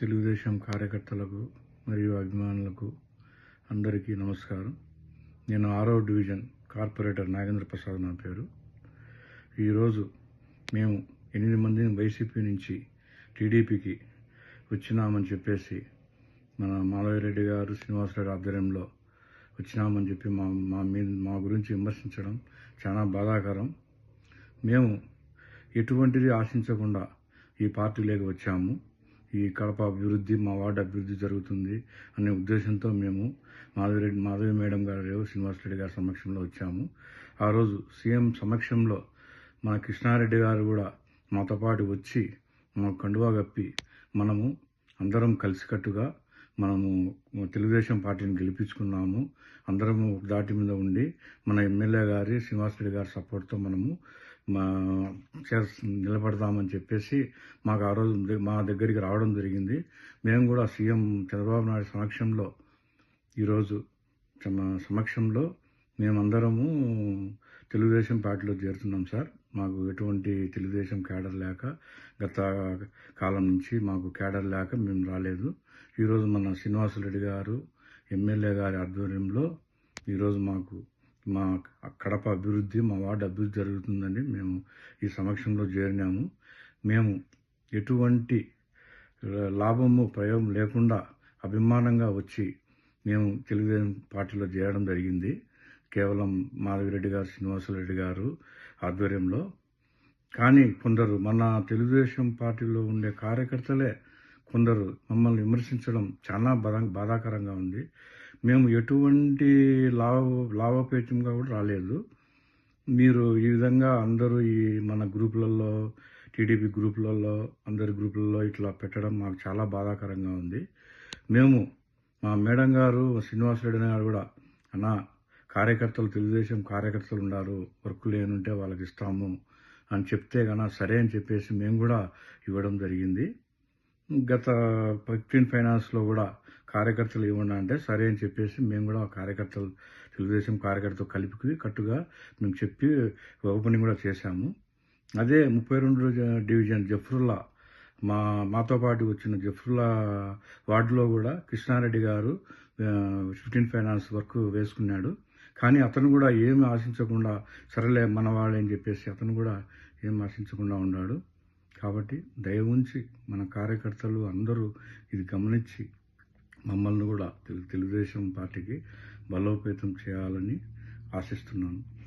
తెలుగుదేశం కార్యకర్తలకు మరియు అభిమానులకు అందరికీ నమస్కారం. నేను ఆరో డివిజన్ కార్పొరేటర్ నాగేంద్ర ప్రసాద్ నా పేరు. ఈరోజు మేము ఎనిమిది మందిని వైసీపీ నుంచి టీడీపీకి వచ్చినామని చెప్పేసి మన మాధవరెడ్డి గారు శ్రీనివాసరెడ్డి ఆధ్వర్యంలో వచ్చినామని చెప్పి మా మా మీ మా గురించి విమర్శించడం చాలా బాధాకరం. మేము ఎటువంటిది ఆశించకుండా ఈ పార్టీలోకి వచ్చాము. ఈ కడప అభివృద్ధి మా వార్డు అభివృద్ధి జరుగుతుంది అనే ఉద్దేశంతో మేము మాధవిరెడ్డి మాధవి మేడం గారు శ్రీనివాసరెడ్డి గారి సమక్షంలో వచ్చాము. ఆ రోజు సీఎం సమక్షంలో మన కృష్ణారెడ్డి గారు కూడా మాతో పాటు వచ్చి మా కండువా కప్పి మనము అందరం కలిసికట్టుగా మనము తెలుగుదేశం పార్టీని గెలిపించుకున్నాము. అందరము దాటి మీద ఉండి మన ఎమ్మెల్యే గారి శ్రీనివాసరెడ్డి గారి సపోర్ట్తో మనము మా చేస్ నిలబడదామని చెప్పేసి మాకు ఆ రోజు మా దగ్గరికి రావడం జరిగింది. మేము కూడా సీఎం చంద్రబాబు నాయుడు సమక్షంలో ఈరోజు సమక్షంలో మేమందరము తెలుగుదేశం పార్టీలో చేరుతున్నాం సార్. మాకు ఎటువంటి తెలుగుదేశం క్యాడర్ లేక గత కాలం నుంచి మాకు క్యాడర్ లేక మేము రాలేదు. ఈరోజు మన శ్రీనివాసరెడ్డి గారు ఎమ్మెల్యే గారి ఆధ్వర్యంలో ఈరోజు మాకు మా కడప అభివృద్ధి మా వార్డు అభివృద్ధి జరుగుతుందని మేము ఈ సమక్షంలో చేరినాము. మేము ఎటువంటి లాభము ప్రయోగం లేకుండా అభిమానంగా వచ్చి మేము తెలుగుదేశం పార్టీలో చేరడం జరిగింది. కేవలం మాధవిరెడ్డి గారు శ్రీనివాసరెడ్డి గారు ఆధ్వర్యంలో. కానీ కొందరు మన తెలుగుదేశం పార్టీలో ఉండే కార్యకర్తలే కొందరు మమ్మల్ని విమర్శించడం చాలా బాధా బాధాకరంగా ఉంది. మేము ఎటువంటి లాభ లాభపేతంగా కూడా రాలేదు. మీరు ఈ విధంగా అందరూ ఈ మన గ్రూపులలో టీడీపీ గ్రూపులలో అందరి గ్రూపులలో ఇట్లా పెట్టడం మాకు చాలా బాధాకరంగా ఉంది. మేము మా మేడం గారు శ్రీనివాసరెడ్డి గారు కూడా అన్నా కార్యకర్తలు తెలుగుదేశం కార్యకర్తలు ఉన్నారు. వర్క్ లేనుంటే వాళ్ళకి ఇస్తాము అని చెప్తే గన సరే అని చెప్పేసి మేము కూడా ఇవ్వడం జరిగింది. గత ఫిఫ్టీన్ ఫైనాన్స్లో కూడా కార్యకర్తలు ఇవ్వండి అంటే సరే అని చెప్పేసి మేము కూడా కార్యకర్తలు తెలుగుదేశం కార్యకర్తలు కలిపి కట్టుగా మేము చెప్పి ఓపెనింగ్ కూడా చేశాము. అదే ముప్పై రెండు డివిజన్ జఫ్రుల్లా మా మాతో పాటు వచ్చిన జఫ్రుల్లా వార్డులో కూడా కృష్ణారెడ్డి గారు ఫిఫ్టీన్ ఫైనాన్స్ వర్క్ వేసుకున్నాడు. కానీ అతను కూడా ఏమి ఆశించకుండా సరేలే మన చెప్పేసి అతను కూడా ఏం ఆశించకుండా ఉన్నాడు. కాబట్టి దయ ఉంచి మన కార్యకర్తలు అందరూ ఇది గమనించి మమ్మల్ని కూడా తెలు- తెలుగుదేశం పార్టీకి బలోపేతం చేయాలని ఆశిస్తున్నాను.